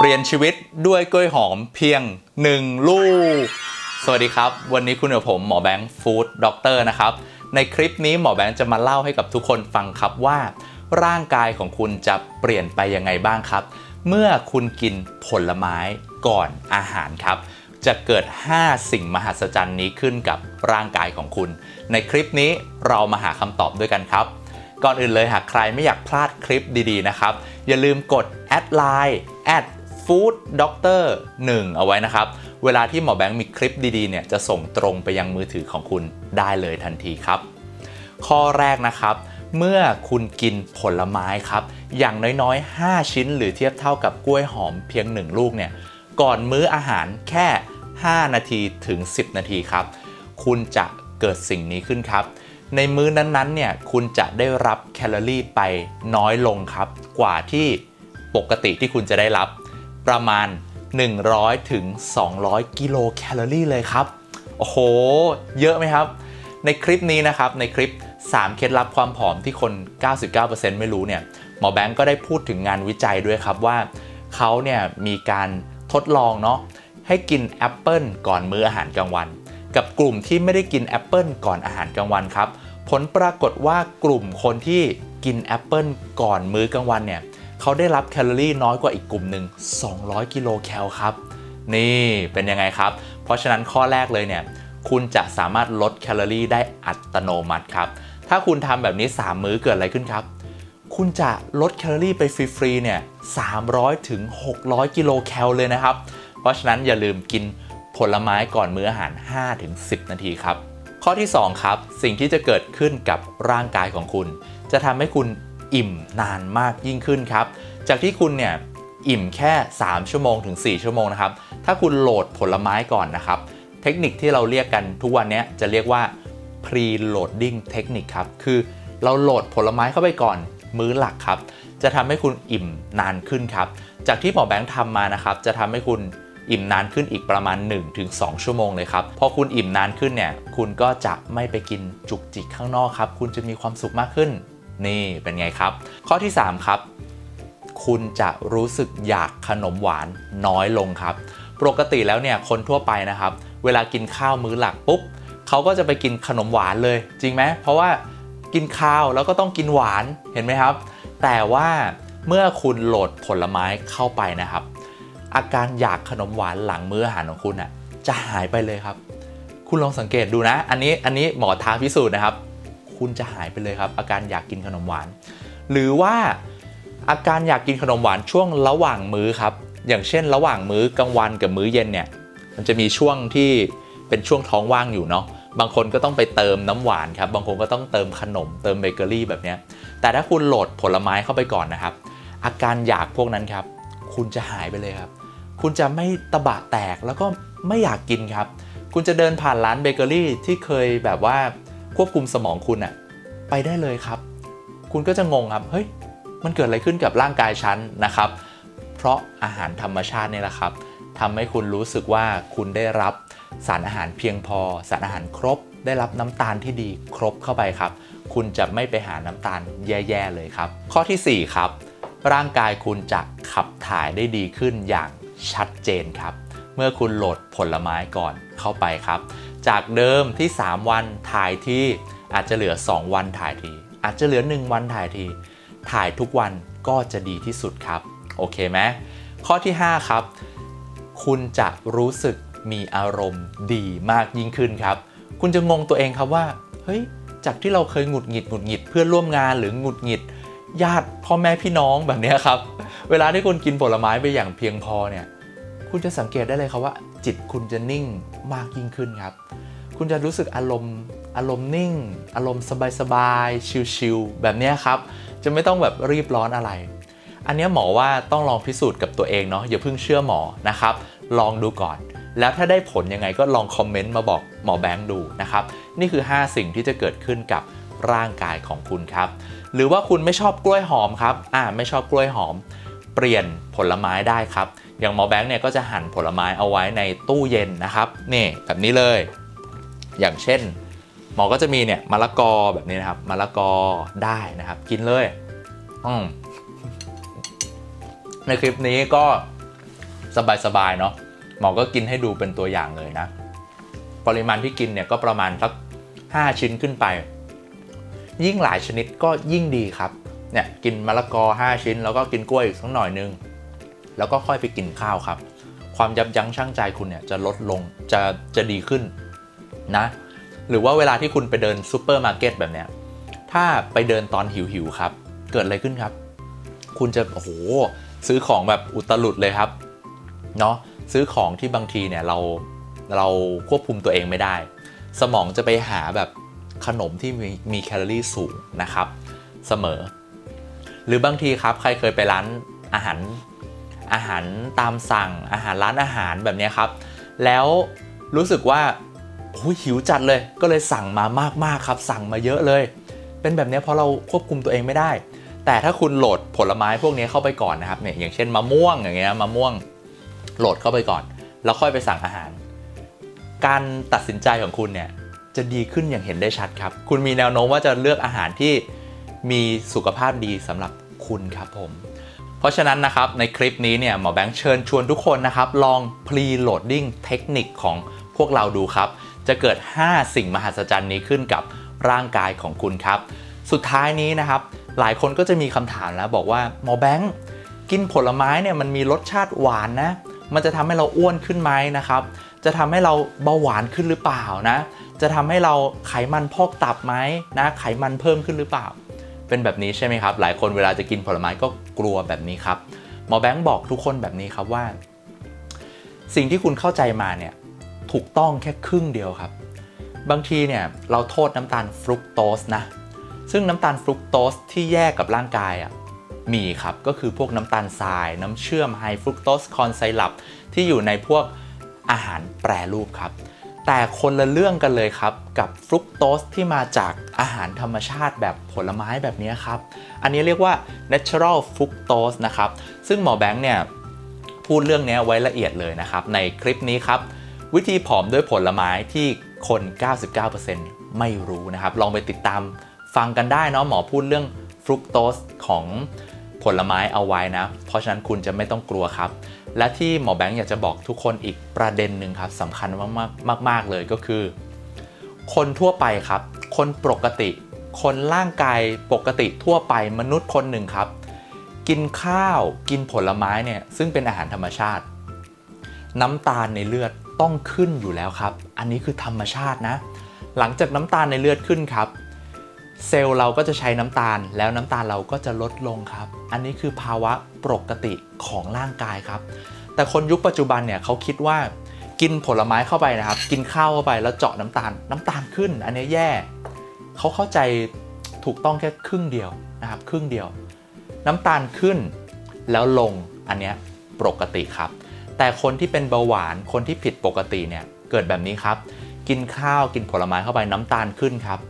เปลี่ยนชีวิตด้วยกล้วยหอมเพียง 1 ลูก สวัสดีครับ วันนี้คุณกับผมหมอแบงค์ฟู้ดด็อกเตอร์นะครับ ในคลิปนี้หมอแบงค์จะมาเล่าให้กับทุกคนฟังครับว่า ร่างกายของคุณจะเปลี่ยนไปยังไงบ้างครับ เมื่อคุณกินผลไม้ก่อนอาหารครับ จะเกิด 5 สิ่งมหัศจรรย์นี้ขึ้นกับร่างกายของคุณ ในคลิปนี้เรามาหาคำตอบด้วยกันครับก่อนอื่นเลยหากใครไม่อยากพลาดคลิปดีๆนะครับ อย่าลืมกดแอดไลน์ แอดฟู้ดด็อกเตอร์1เอาไว้นะครับ เวลาที่หมอแบงค์มีคลิปดีๆเนี่ยจะส่งตรงไปยังมือถือของคุณได้เลยทันทีครับ ข้อแรกนะครับ เมื่อคุณกินผลไม้ครับ อย่างน้อยๆ 5 ชิ้น หรือเทียบเท่ากับกล้วยหอมเพียง 1 ลูกเนี่ยก่อนมื้ออาหารแค่ 5 นาทีถึง 10 นาทีครับ คุณจะเกิดสิ่งนี้ขึ้นครับ ในมื้อนั้นๆเนี่ยคุณจะได้รับแคลอรี่ไปน้อยลงครับ กว่าที่ปกติที่คุณจะได้รับ ประมาณ 100ถึง200 กิโลแคลอรี่เลยครับ โอ้โห เยอะไหมครับ ในคลิปนี้นะครับ ในคลิป 3 เคล็ดลับความผอมที่คน 99%ไม่รู้เนี่ย หมอแบงก์ก็ได้พูดถึงงานวิจัยด้วยครับว่าเขาเนี่ยมีการทดลองเนาะให้กินแอปเปิลก่อนมื้ออาหารกลางวัน กับกลุ่มที่ไม่ได้กินแอปเปิลก่อนอาหารกลางวันครับ ผลปรากฏว่ากลุ่มคนที่กินแอปเปิลก่อนมื้อกลางวันเนี่ย เขาได้รับแคลอรี่น้อยกว่าอีกกลุ่มหนึ่ง200 กิโลแคลครับ นี่เป็นยังไงครับ เพราะฉะนั้นข้อแรกเลยเนี่ย คุณจะสามารถลดแคลอรี่ได้อัตโนมัติครับ ถ้าคุณทำแบบนี้ 3 มื้อเกิดอะไรขึ้นครับ คุณจะลดแคลอรี่ไปฟรีๆเนี่ย300ถึง600 กิโลแคลเลยนะครับ เพราะฉะนั้นอย่าลืมกินผลไม้ก่อนมื้ออาหาร5ถึง10 นาทีครับ ข้อที่ 2 ครับ สิ่งที่จะเกิดขึ้นกับร่างกายของคุณ จะทำให้คุณ อิ่มนานมากยิ่งขึ้นครับ จากที่คุณเนี่ยอิ่มแค่ 3 ชั่วโมงถึง 4 ชั่วโมงนะครับ ถ้าคุณโหลดผลไม้ก่อนนะครับ เทคนิคที่เราเรียกกันทุกวันนี้จะเรียกว่า pre-loading เทคนิคครับ คือเราโหลดผลไม้เข้าไปก่อนมื้อหลักครับ จะทำให้คุณอิ่มนานขึ้นครับ จากที่หมอแบงค์ทำมานะครับ จะทำให้คุณอิ่มนานขึ้นอีกประมาณ 1-2 ชั่วโมงเลยครับ พอคุณอิ่มนานขึ้นเนี่ย คุณก็จะไม่ไปกินจุกจิกข้างนอกครับ คุณจะมีความสุขมากขึ้น นี่เป็นไงครับ ข้อที่ 3 ครับ คุณจะรู้สึกอยากขนมหวานน้อยลงครับ ปกติแล้วเนี่ยคนทั่วไปนะครับ เวลากินข้าวมื้อหลักปุ๊บเขาก็จะไปกินขนมหวานเลย จริงไหมเพราะว่ากินข้าวแล้วก็ต้องกินหวานเห็นไหมครับ แต่ว่าเมื่อคุณโหลดผลไม้เข้าไปนะครับ อาการอยากขนมหวานหลังมื้ออาหารของคุณอะจะหายไปเลยครับ คุณลองสังเกตดูนะ อันนี้อันนี้หมอท้าพิสูจน์นะครับ คุณจะหายไปเลยครับ อาการอยากกินขนมหวาน หรือว่าอาการอยากกินขนมหวานช่วงระหว่างมื้อครับ อย่างเช่น ระหว่างมื้อกลางวันกับมื้อเย็นเนี่ย มันจะมีช่วงที่เป็นช่วงท้องว่างอยู่เนาะ บางคนก็ต้องไปเติมน้ำหวานครับ บางคนก็ต้องเติมขนม เติมเบเกอรี่แบบนี้ แต่ถ้าคุณโหลดผลไม้เข้าไปก่อนนะครับ อาการอยากพวกนั้นครับ คุณจะหายไปเลยครับ คุณจะไม่ตะบะแตกแล้วก็ไม่อยากกินครับ คุณจะเดินผ่านร้านเบเกอรี่ที่เคยแบบว่า ควบคุมสมองคุณอะไปได้เลยครับ คุณก็จะงงครับเฮ้ยมันเกิดอะไรขึ้นกับร่างกายฉันนะครับ เพราะอาหารธรรมชาตินี่แหละครับทำให้คุณรู้สึกว่าคุณได้รับสารอาหารเพียงพอ สารอาหารครบ ได้รับน้ำตาลที่ดีครบเข้าไปครับ คุณจะไม่ไปหาน้ำตาลแย่ๆเลยครับ ข้อทีสี่4 ครับ ร่างกายคุณจะขับถ่ายได้ดีขึ้นอย่างชัดเจนครับ เมื่อคุณโหลดผลไม้ก่อนเข้าไปครับ จากเดิมที่ 3 วันถ่ายทีอาจจะเหลือ 2 วันถ่ายที อาจจะเหลือ 1 วันถ่ายที ถ่ายทุกวันก็จะดีที่สุดครับ โอเคไหมข้อที่ 5 ครับ คุณจะรู้สึกมีอารมณ์ดีมากยิ่งขึ้นครับ คุณจะงงตัวเองครับว่า เฮ้ย จากที่เราเคยหงุดหงิดหงุดหงิดเพื่อนร่วมงานหรือหงุดหงิด ญาติพ่อแม่พี่น้องแบบนี้ครับ เวลาที่คุณกินผลไม้ไปอย่างเพียงพอเนี่ย คุณจะสังเกตได้เลยครับว่า จิตคุณจะนิ่งมากยิ่งขึ้นครับ คุณจะรู้สึกอารมณ์อารมณ์นิ่ง อารมณ์สบายๆชิลๆแบบนี้ครับ จะไม่ต้องแบบรีบร้อนอะไร อันนี้หมอว่าต้องลองพิสูจน์กับตัวเองเนาะอย่าเพิ่งเชื่อหมอนะครับ ลองดูก่อน แล้วถ้าได้ผลยังไงก็ลองคอมเมนต์มาบอกหมอแบงค์ดูนะครับ นี่คือ 5 สิ่งที่จะเกิดขึ้นกับร่างกายของคุณครับ หรือว่าคุณไม่ชอบกล้วยหอมครับ อ่าไม่ชอบกล้วยหอม เปลี่ยนผลไม้ได้ครับ อย่างหมอแบงค์เนี่ยก็จะหั่นผลไม้เอาไว้ในตู้เย็นนะครับนี่แบบนี้เลย อย่างเช่น หมอก็จะมีเนี่ยมะละกอแบบนี้นะครับมะละกอได้นะครับ กินเลยอืมในคลิปนี้ก็สบายๆเนาะหมอก็กินให้ดูเป็นตัวอย่างเลยนะ ปริมาณที่กินเนี่ยก็ประมาณสัก 5 ชิ้นขึ้นไป ยิ่งหลายชนิดก็ยิ่งดีครับเนี่ยกินมะละกอ 5 ชิ้น แล้วก็กินกล้วยอีกสักหน่อยนึง แล้วก็ค่อยไปกินข้าวครับ ความยับยั้งชั่งใจคุณเนี่ยจะลดลงจะจะดีขึ้นนะ หรือว่าเวลาที่คุณไปเดินซูเปอร์มาร์เก็ตแบบเนี้ยถ้าไปเดินตอนหิวหิวครับ เกิดอะไรขึ้นครับ คุณจะโอ้โหซื้อของแบบอุตลุดเลยครับเนาะซื้อของที่บางทีเนี่ยเราเราควบคุมตัวเองไม่ได้ สมองจะไปหาแบบขนมที่มีมีแคลอรี่สูงนะครับ เสมอ หรือบางทีครับใครเคยไปร้านอาหาร อาหารตามสั่งอาหารร้านอาหารแบบนี้ครับ แล้วรู้สึกว่าโอ้หิวจัดเลยก็เลยสั่งมามากๆครับ สั่งมาเยอะเลย เป็นแบบนี้เพราะเราควบคุมตัวเองไม่ได้ แต่ถ้าคุณโหลดผลไม้พวกนี้เข้าไปก่อนนะครับเนี่ยอย่างเช่นมะม่วงอย่างเงี้ยมะม่วงโหลดเข้าไปก่อน แล้วค่อยไปสั่งอาหาร การตัดสินใจของคุณเนี่ยจะดีขึ้นอย่างเห็นได้ชัดครับ คุณมีแนวโน้มว่าจะเลือกอาหารที่มีสุขภาพดีสำหรับคุณครับผม เพราะฉะนั้นนะครับในคลิปนี้เนี่ยหมอแบงค์เชิญชวนทุกคนนะครับ ลอง pre-loading เทคนิคของพวกเราดูครับ จะเกิด 5 สิ่งมหัศจรรย์นี้ขึ้นกับร่างกายของคุณครับ สุดท้ายนี้นะครับ หลายคนก็จะมีคำถามแล้วบอกว่าหมอแบงค์กินผลไม้เนี่ยมันมีรสชาติหวานนะ มันจะทำให้เราอ้วนขึ้นไหมนะครับ จะทำให้เราเบาหวานขึ้นหรือเปล่านะ จะทำให้เราไขมันพอกตับไหมนะ ไขมันเพิ่มขึ้นหรือเปล่า เป็นแบบนี้ใช่ไหมครับ หลายคนเวลาจะกินผลไม้ก็กลัวแบบนี้ครับหมอแบงค์บอกทุกคนแบบนี้ครับว่า สิ่งที่คุณเข้าใจมาเนี่ยถูกต้องแค่ครึ่งเดียวครับ บางทีเนี่ยเราโทษน้ำตาลฟรุกโตสนะ ซึ่งน้ำตาลฟรุกโตสที่แยกกับร่างกายอะมีครับ ก็คือพวกน้ำตาลทราย น้ำเชื่อมไฮฟรุกโตสคอนไซรัปที่อยู่ในพวกอาหารแปรรูปครับ แต่คนละเรื่องกันเลยครับ กับฟรุกโตสที่มาจากอาหารธรรมชาติแบบผลไม้แบบนี้ครับ อันนี้เรียกว่า natural fructose นะครับ ซึ่งหมอแบงค์เนี่ยพูดเรื่องนี้ไว้ละเอียดเลยนะครับ ในคลิปนี้ครับ วิธีผอมด้วยผลไม้ที่คน 99%ไม่รู้นะครับ ลองไปติดตามฟังกันได้เนาะหมอพูดเรื่องฟรุกโตสของผลไม้เอาไว้นะ เพราะฉะนั้นคุณจะไม่ต้องกลัวครับ และที่หมอแบงค์อยากจะบอกทุกคนอีกประเด็นหนึ่งครับสำคัญมากๆมากๆเลยก็คือ คนทั่วไปครับ คนปกติ คนร่างกายปกติทั่วไปมนุษย์คนหนึ่งครับ กินข้าวกินผลไม้เนี่ยซึ่งเป็นอาหารธรรมชาติ น้ำตาลในเลือดต้องขึ้นอยู่แล้วครับ อันนี้คือธรรมชาตินะ หลังจากน้ำตาลในเลือดขึ้นครับ เซลล์เราก็จะใช้น้ำตาล แล้วน้ำตาลเราก็จะลดลงครับ อันนี้คือภาวะปกติของร่างกายครับ แต่คนยุคปัจจุบันเนี่ยเขาคิดว่ากินผลไม้เข้าไปนะครับ กินข้าวเข้าไปแล้วเจาะน้ำตาล น้ำตาลขึ้น อันนี้แย่เขาเข้าใจถูกต้องแค่ครึ่งเดียวนะครับ ครึ่งเดียว น้ำตาลขึ้นแล้วลงอันนี้ปกติครับ แต่คนที่เป็นเบาหวานคนที่ผิดปกติเนี่ยเกิดแบบนี้ครับ กินข้าวกินผลไม้เข้าไปน้ำตาลขึ้นครับ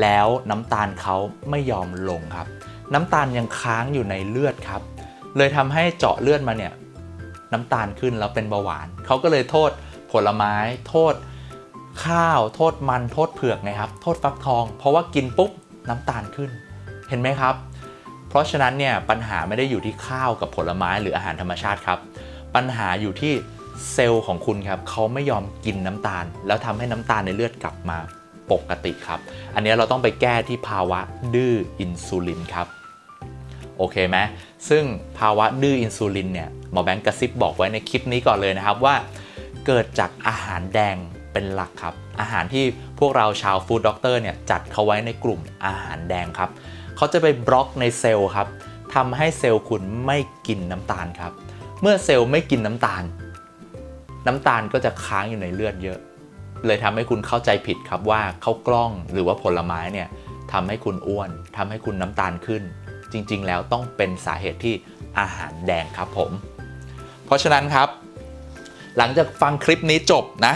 แล้วน้ำตาลเขาไม่ยอมลงครับ น้ำตาลยังค้างอยู่ในเลือดครับ เลยทำให้เจาะเลือดมาเนี่ยน้ำตาลขึ้นแล้วเป็นเบาหวาน เขาก็เลยโทษผลไม้ โทษข้าว โทษมัน โทษเผือกไงครับ โทษฟักทอง เพราะว่ากินปุ๊บน้ำตาลขึ้น เห็นไหมครับ เพราะฉะนั้นเนี่ยปัญหาไม่ได้อยู่ที่ข้าวกับผลไม้หรืออาหารธรรมชาติครับ ปัญหาอยู่ที่เซลล์ของคุณครับเขาไม่ยอมกินน้ำตาล แล้วทำให้น้ำตาลในเลือดกลับมา ปกติครับ อันนี้เราต้องไปแก้ที่ภาวะดื้ออินซูลินครับ โอเคไหมซึ่งภาวะดื้ออินซูลินเนี่ยหมอแบงค์กระซิบบอกไว้ในคลิปนี้ก่อนเลยนะครับว่า เกิดจากอาหารแดงเป็นหลักครับ อาหารที่พวกเราชาวฟู้ดด็อกเตอร์เนี่ยจัดเขาไว้ในกลุ่มอาหารแดงครับเขาจะไปบล็อกในเซลล์ครับทำให้เซลล์คุณไม่กินน้ำตาลครับ เมื่อเซลล์ไม่กินน้ำตาล น้ำตาลก็จะค้างอยู่ในเลือดเยอะ เลยทำให้คุณเข้าใจผิดครับว่าข้าวกล้องหรือว่าผลไม้เนี่ยทำให้คุณอ้วนทำให้คุณน้ำตาลขึ้น จริงๆ แล้วต้องเป็นสาเหตุที่อาหารแดงครับผม เพราะฉะนั้นครับ หลังจากฟังคลิปนี้จบนะ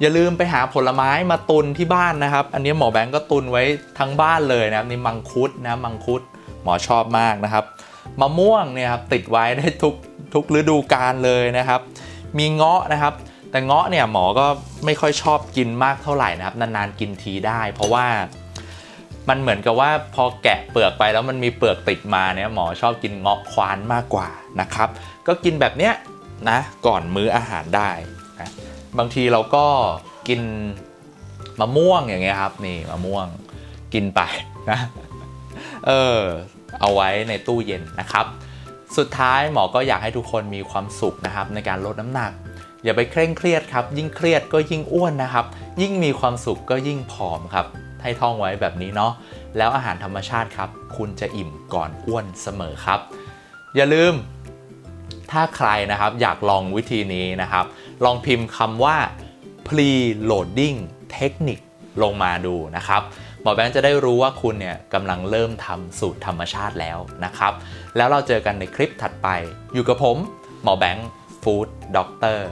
อย่าลืมไปหาผลไม้มาตุนที่บ้านนะครับ อันนี้หมอแบงก์ก็ตุนไว้ทั้งบ้านเลยนะครับนี่มังคุดนะมังคุดหมอชอบมากนะครับมะม่วงเนี่ยครับติดไว้ได้ทุกทุกฤดูกาลเลยนะครับ มีเงาะนะครับ แต่เงาะเนี่ยหมอก็ไม่ค่อยชอบกินมากเท่าไหร่นะครับ นานๆกินทีได้ เพราะว่ามันเหมือนกับว่าพอแกะเปลือกไปแล้วมันมีเปลือกติดมาเนี่ยหมอชอบกินเงาะควานมากกว่านะครับ ก็กินแบบเนี้ยนะก่อนมื้ออาหารได้นะบางทีเราก็กินมะม่วงอย่างเงี้ยครับนี่มะม่วงกินไปนะเออเอาไว้ในตู้เย็นนะครับ สุดท้ายหมอก็อยากให้ทุกคนมีความสุขนะครับในการลดน้ำหนัก อย่าไปเคร่งเครียดครับ ยิ่งเครียดก็ยิ่งอ้วนนะครับ ยิ่งมีความสุขก็ยิ่งผอมครับ ให้ท่องไว้แบบนี้เนาะ แล้วอาหารธรรมชาติครับ คุณจะอิ่มก่อนอ้วนเสมอครับ อย่าลืม ถ้าใครนะครับอยากลองวิธีนี้นะครับ ลองพิมพ์คำว่า pre-loading technique ลงมาดูนะครับหมอแบงค์จะได้รู้ว่าคุณเนี่ยกำลังเริ่มทำสูตรธรรมชาติแล้วนะครับ แล้วเราเจอกันในคลิปถัดไป อยู่กับผม หมอแบงค์ ฟู้ดด็อกเตอร์